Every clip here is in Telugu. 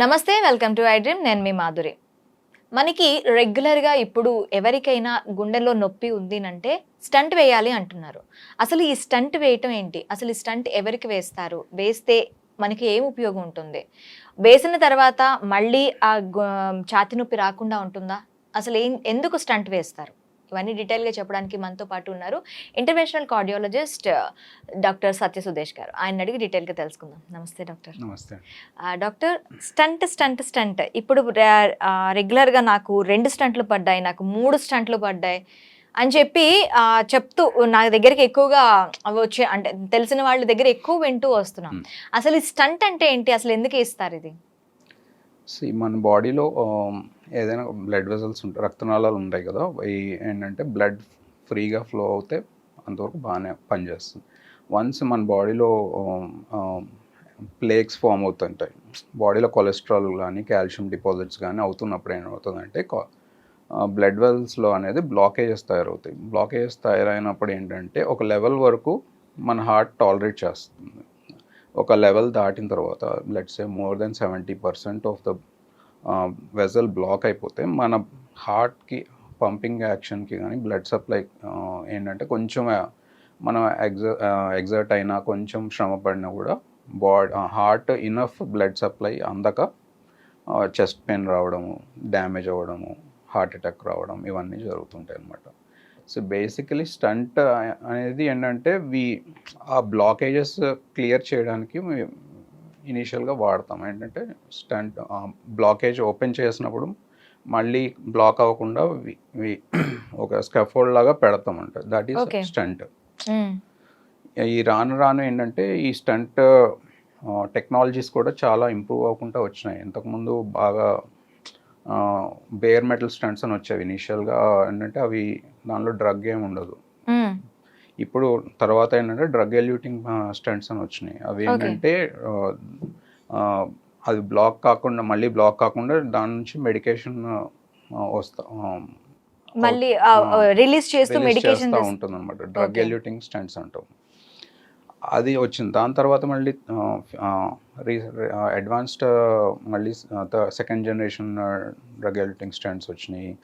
నమస్తే వెల్కమ్ టు ఐ డ్రీమ్. నేను మీ మాధురి. మనకి రెగ్యులర్గా ఇప్పుడు ఎవరికైనా గుండెలో నొప్పి ఉంది అంటే స్టంట్ వేయాలి అంటున్నారు. అసలు ఈ స్టంట్ వేయటం ఏంటి? అసలు ఈ స్టంట్ ఎవరికి వేస్తారు? వేస్తే మనకి ఏం ఉపయోగం ఉంటుంది? వేసిన తర్వాత మళ్ళీ ఆ ఛాతి నొప్పి రాకుండా ఉంటుందా? అసలు ఏం ఎందుకు స్టంట్ వేస్తారు? ఇవన్నీ డీటెయిల్గా చెప్పడానికి మనతో పాటు ఉన్నారు international cardiologist doctor Satya Sudesh garu. ఆయన అడిగి డీటెయిల్గా తెలుసుకుందాం. నమస్తే డాక్టర్. నమస్తే. డాక్టర్ స్టంట్ స్టంట్ స్టంట్ ఇప్పుడు రెగ్యులర్గా నాకు రెండు స్టంట్లు పడ్డాయి నాకు మూడు స్టంట్లు పడ్డాయి అని చెప్పి చెప్తూ నా దగ్గరికి ఎక్కువగా వచ్చే అంటే తెలిసిన వాళ్ళ దగ్గర ఎక్కువ వింటూ వస్తున్నాం. అసలు ఈ స్టంట్ అంటే ఏంటి? అసలు ఎందుకు ఇస్తారు ఇది? సీ మన బాడీలో ఏదైనా బ్లడ్ వెజల్స్ ఉంటాయి రక్తనాళాలు ఉంటాయి కదా అవి ఏంటంటే బ్లడ్ ఫ్రీగా ఫ్లో అవుతే అంతవరకు బాగానే పనిచేస్తుంది. వన్స్ మన బాడీలో ప్లేక్స్ ఫామ్ అవుతుంటాయి. బాడీలో కొలెస్ట్రాల్ కానీ కాల్షియం డిపాజిట్స్ కానీ అవుతున్నప్పుడు ఏమవుతుందంటే బ్లడ్ వెల్స్లో అనేది బ్లాకేజెస్ తయారవుతాయి. బ్లాకేజెస్ తయారైనప్పుడు ఏంటంటే ఒక లెవెల్ వరకు మన హార్ట్ టాలరేట్ చేస్తుంది. ఒక లెవెల్ దాటిన తర్వాత let's say more than seventy percent of the vessel block అయిపోతే మన హార్ట్కి పంపింగ్ యాక్షన్కి కానీ బ్లడ్ సప్లై ఏంటంటే కొంచెం మనం ఎగ్జ ఎగ్జర్ట్ అయినా కొంచెం శ్రమ పడినా కూడా body heart enough blood supply అందక చెస్ట్ పెయిన్ రావడము డ్యామేజ్ అవ్వడము హార్ట్ అటాక్ రావడం ఇవన్నీ జరుగుతుంటాయి అన్నమాట సో బేసికలీ స్టంట్ అనేది ఏంటంటే వి ఆ బ్లాకేజెస్ క్లియర్ చేయడానికి ఇనీషియల్గా వాడతాం ఏంటంటే స్టంట్ బ్లాకేజ్ ఓపెన్ చేసినప్పుడు మళ్ళీ బ్లాక్ అవ్వకుండా ఒక స్కఫోల్డ్ లాగా పెడతామంట దట్ ఈస్. స్టంట్. ఈ రాను రాను ఏంటంటే ఈ స్టంట్ టెక్నాలజీస్ కూడా చాలా ఇంప్రూవ్ అవ్వకుండా వచ్చినాయి ఇంతకుముందు బాగా బేర్ మెటల్ స్టంట్స్ అని వచ్చేవి ఇనీషియల్గా ఏంటంటే అవి దానిలో డ్రగ్ ఏమి ఉండదు మ్మ్. ఇప్పుడు తర్వాత ఏంటంటే డ్రగ్ ఎల్యూటింగ్ స్టంట్స్ అని వచ్చినాయి అవి. ఏంటంటే అది బ్లాక్ కాకుండా మళ్ళీ బ్లాక్ కాకుండా దాని నుంచి మెడికేషన్ వస్తా మళ్ళీ రిలీజ్ చేస్తూ మెడికేషన్ ఉంటుంది అనమాట డ్రగ్. ఎల్యూటింగ్ స్టంట్స్ అంటాం అది వచ్చింది. దాని తర్వాత మళ్ళీ అడ్వాన్స్డ్ మళ్ళీ second generation drug eluting stents వచ్చినాయి.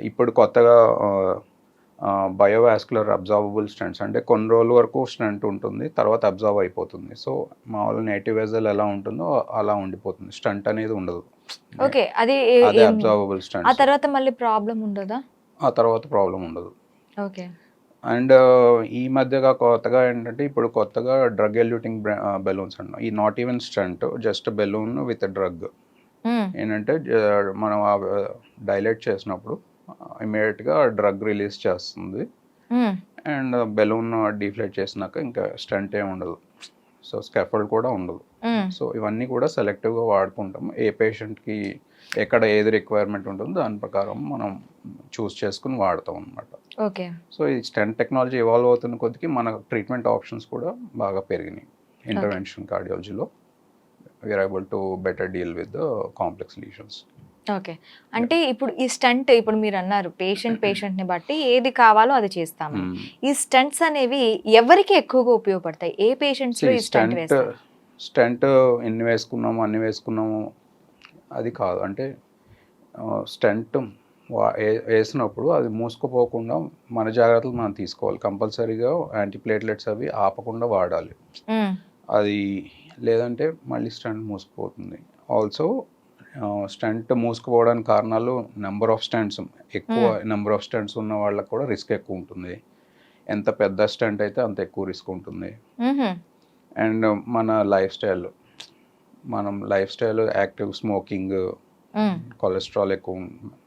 ఇప్పుడు కొత్తగా బయోవాస్కులర్ అబ్జార్బుల్ స్టంట్స్ అంటే కొన్ని రోజుల వరకు స్టంట్ ఉంటుంది తర్వాత అబ్జర్వ్ అయిపోతుంది. సో మామూలు నేటివ్ వెజల్ ఎలా ఉంటుందో అలా ఉండిపోతుంది. స్టంట్ అనేది ఉండదు. ఓకే అది ఏం- అబ్జర్వబుల్ ఆ తర్వాత మళ్ళీ ప్రాబ్లం ఉండదా? ఆ తర్వాత ప్రాబ్లం ఉండదు. ఓకే. అండ్ ఈ మధ్యగా కొత్తగా ఏంటంటే ఇప్పుడు కొత్తగా డ్రగ్ ఎల్యూటింగ్ బెలూన్స్ అన్న ఈ not even stent just balloon with drug. ఏంటంటే మనం డైలేట్ చేసినప్పుడు ఇమీడియట్గా డ్రగ్ రిలీజ్ చేస్తుంది. అండ్ బెలూన్ డీఫ్లేట్ చేసినాక ఇంకా స్టంట్ ఏమి ఉండదు సో స్కెఫోల్డ్ కూడా ఉండదు. సో ఇవన్నీ కూడా సెలెక్టివ్గా వాడుకుంటాం ఏ పేషెంట్కి ఎక్కడ ఏది రిక్వైర్మెంట్ ఉంటుందో దాని ప్రకారం మనం చూస్ చేసుకుని వాడతాం అనమాట ఓకే. సో ఈ స్టెంట్ టెక్నాలజీ ఇవాల్వ్ అవుతున్న కొద్దికి మన ట్రీట్మెంట్ ఆప్షన్స్ కూడా బాగా పెరిగినాయి. Intervention కార్డియాలజీలో we're able to better deal with the complex lesions okay. అంటే ఇప్పుడు ఈ స్టంట్ ఇప్పుడు మీరు అన్నారు పేషెంట్ పేషెంట్ని బట్టి ఏది కావాలో అది చేస్తాము. ఈ స్టంట్స్ అనేవి ఎవరికి ఎక్కువగా ఉపయోగపడతాయి? ఏ పేషెంట్స్లో ఈ స్టంట్ స్టెంట్ ఎన్ని వేసుకున్నాము అన్ని వేసుకున్నాము అది కాదు. అంటే స్టెంట్ వేసినప్పుడు అది మూసుకుపోకుండా మన జాగ్రత్తలు మనం తీసుకోవాలి. కంపల్సరీగా యాంటీప్లేట్లెట్స్ అవి ఆపకుండా వాడాలి. అది లేదంటే మళ్ళీ స్టంట్ మూసుకుపోతుంది. ఆల్సో స్టంట్ మూసుకుపోవడానికి కారణాలు నెంబర్ ఆఫ్ స్టంట్స్. ఎక్కువ నెంబర్ ఆఫ్ స్టంట్స్ ఉన్న వాళ్ళకి కూడా రిస్క్ ఎక్కువ ఉంటుంది. ఎంత పెద్ద స్టంట్ అయితే అంత ఎక్కువ రిస్క్ ఉంటుంది. అండ్ మన లైఫ్ స్టైల్ మనం lifestyle active smoking. Cholesterol ఎక్కువ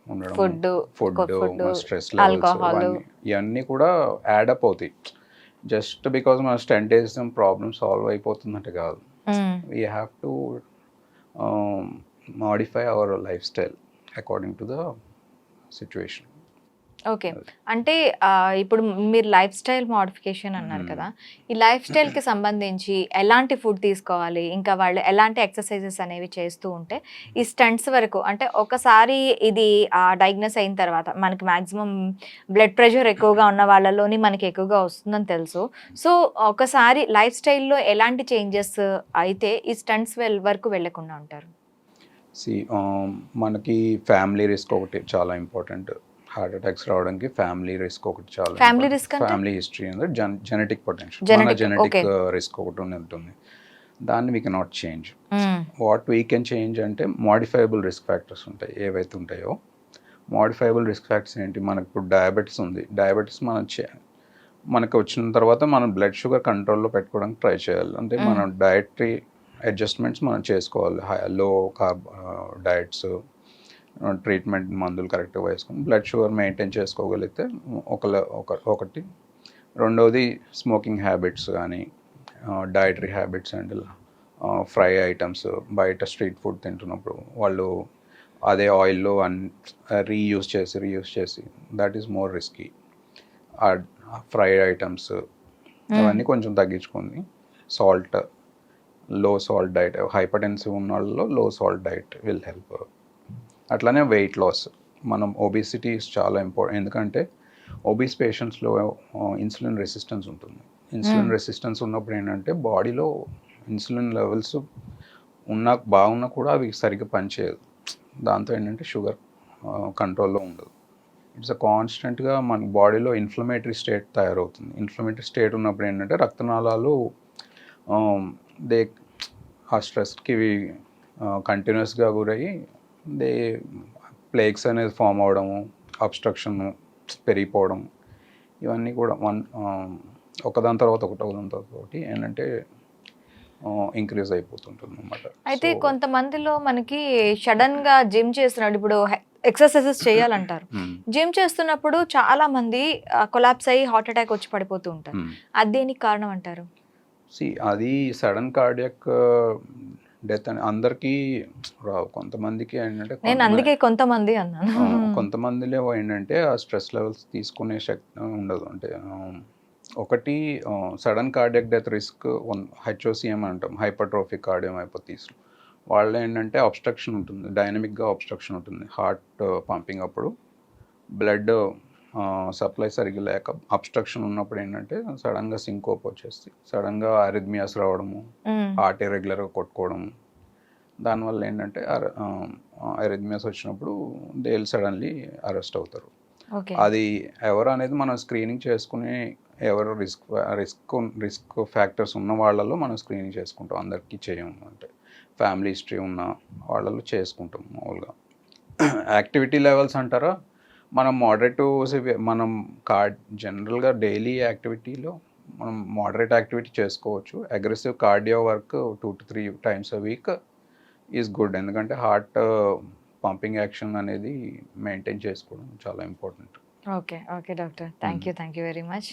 ఉండడం ఫుడ్ ఫుడ్ స్ట్రెస్. లెవెల్స్ ఇవన్నీ కూడా యాడప్ అవుతాయి జస్ట్ బికాజ్ మన స్టెంట్ ప్రాబ్లమ్ సాల్వ్ అయిపోతుందంటే కాదు. We have to modify our lifestyle according to the situation okay. అంటే ఇప్పుడు మీరు లైఫ్ స్టైల్ మోడిఫికేషన్ అన్నారు. కదా ఈ లైఫ్ స్టైల్కి సంబంధించి ఎలాంటి ఫుడ్ తీసుకోవాలి ఇంకా వాళ్ళు ఎలాంటి ఎక్సర్సైజెస్ అనేవి చేస్తూ ఉంటే ఈ స్టంట్స్ వరకు అంటే ఒకసారి ఇది డయాగ్నోస్ అయిన తర్వాత మనకి మాక్సిమం బ్లడ్ ప్రెషర్ ఎక్కువగా ఉన్న వాళ్ళలోని మనకి ఎక్కువగా వస్తుందని తెలుసు. సో ఒకసారి లైఫ్ స్టైల్లో ఎలాంటి చేంజెస్ అయితే ఈ స్టంట్స్ వెల్ వరకు వెళ్ళకుండా ఉంటారు? మనకి ఫ్యామిలీ రిస్క్ ఒకటి చాలా ఇంపార్టెంట్. హార్ట్ అటాక్స్ రావడానికి ఫ్యామిలీ రిస్క్ ఒకటి చాలా risk అంటే? ఫ్యామిలీ హిస్టరీ అంటే జెనెటిక్ పొటెన్షియల్. మన జెనెటిక్. రిస్క్ ఒకటి ఉంటుంది. దాన్ని we cannot change. What we can change అంటే మాడిఫైబుల్ రిస్క్ ఫ్యాక్టర్స్ ఉంటాయి. ఏవైతే ఉంటాయో మాడిఫైబుల్ రిస్క్ ఫ్యాక్టర్స్ ఏంటి? మనకు ఇప్పుడు డయాబెటీస్ ఉంది. డయాబెటీస్ మనం మనకు వచ్చిన తర్వాత మనం బ్లడ్ షుగర్ కంట్రోల్లో పెట్టుకోవడానికి ట్రై చేయాలి. అంటే మనం డయటరీ అడ్జస్ట్మెంట్స్ మనం చేసుకోవాలి. లో కార్బ్ డయట్స్ ట్రీట్మెంట్ మందులు కరెక్ట్గా వేసుకొని బ్లడ్ షుగర్ మెయింటైన్ చేసుకోగలిగితే ఒక ఒక ఒకటి. రెండవది స్మోకింగ్ హ్యాబిట్స్ కానీ dietary habits and fry items బయట స్ట్రీట్ ఫుడ్ తింటున్నప్పుడు వాళ్ళు అదే ఆయిల్లో అన్ రీయూస్ చేసి రీయూస్ చేసి that is more risky. Fry items అవన్నీ కొంచెం తగ్గించుకొని సాల్ట్లో సాల్ట్ డైట్ హైపర్టెన్సివ్ ఉన్న వాళ్ళలో low salt diet will help. అట్లానే వెయిట్ లాస్ మనం ఒబిసిటీ చాలా ఇంపార్టెంట్ ఎందుకంటే ఒబీస్ పేషెంట్స్లో ఇన్సులిన్ రెసిస్టెన్స్ ఉంటుంది. ఇన్సులిన్ రెసిస్టెన్స్ ఉన్నప్పుడు ఏంటంటే బాడీలో ఇన్సులిన్ లెవెల్స్ ఉన్న బాగున్నా కూడా అవి సరిగ్గా పనిచేయదు. దాంతో ఏంటంటే షుగర్ కంట్రోల్లో ఉండదు. ఇట్స్ అ కాన్స్టెంట్గా మన బాడీలో ఇన్ఫ్లమేటరీ స్టేట్ తయారవుతుంది. ఇన్ఫ్లమేటరీ స్టేట్ ఉన్నప్పుడు ఏంటంటే రక్తనాళాలు దే ఆ స్ట్రెస్కి కంటిన్యూస్గా గురయ్యి దే ప్లేక్స్ అనేది ఫామ్ అవడము అబ్స్ట్రక్షన్ పెరిగిపోవడం ఇవన్నీ కూడా వన్ ఒకదాని తర్వాత ఒకటి ఒకదాని తర్వాత ఒకటి ఏంటంటే ఇంక్రీజ్ అయిపోతుంటుంది అనమాట అయితే కొంతమందిలో మనకి సడన్గా జిమ్ చేస్తున్నాడు ఇప్పుడు ఎక్సర్సైజెస్ చేయాలంటారు. జిమ్ చేస్తున్నప్పుడు చాలా మంది కొలాప్స్ అయ్యి హార్ట్ అటాక్ వచ్చి పడిపోతూ ఉంటారు. అది దేనికి కారణం అంటారు? సి అది సడన్ కార్డియక్ డెత్ అని అందరికీ రావు. కొంతమందికి ఏంటంటే నేను కొంతమంది- అందుకే కొంతమంది అన్నాను. కొంతమందిలో ఏంటంటే ఆ స్ట్రెస్ లెవెల్స్ తీసుకునే శక్తి ఉండదు. అంటే ఒకటి sudden cardiac death risk HOCM అంటాం. హైపర్ట్రోఫిక్ కార్డియోమైపోతీస్ వాళ్ళు ఏంటంటే అబ్స్ట్రక్షన్ ఉంటుంది. డైనమిక్గా అబ్స్ట్రక్షన్ ఉంటుంది. హార్ట్ పంపింగ్ అప్పుడు. బ్లడ్ సప్లై సరిగ్గా లేక అబ్స్ట్రక్షన్ ఉన్నప్పుడు ఏంటంటే సడన్గా సింకోప్ వచ్చేసి సడన్గా అరిథ్మియాస్ రావడము. హార్ట్ ఇరెగ్యులర్గా కొట్టుకోవడం. దానివల్ల ఏంటంటే అరిథ్మియాస్ వచ్చినప్పుడు దే సడన్లీ అరెస్ట్ అవుతారు. అది ఎవరు అనేది మనం స్క్రీనింగ్ చేసుకుని ఎవరు రిస్క్ రిస్క్ రిస్క్ ఫ్యాక్టర్స్ ఉన్న వాళ్ళలో మనం స్క్రీనింగ్ చేసుకుంటాం. అందరికీ చేయము అంటే. ఫ్యామిలీ హిస్టరీ ఉన్న వాళ్ళలో చేసుకుంటాం మామూలుగా. యాక్టివిటీ లెవెల్స్ అంటారా? మనం మోడరేట్ టు మనం కార్డ్ జనరల్గా డైలీ యాక్టివిటీలో మనం మోడరేట్ యాక్టివిటీ చేసుకోవచ్చు. Aggressive cardio work two to three times a week is good ఎందుకంటే హార్ట్ పంపింగ్ యాక్షన్ అనేది మెయింటైన్ చేసుకోవడం చాలా important okay okay doctor thank you thank you very much.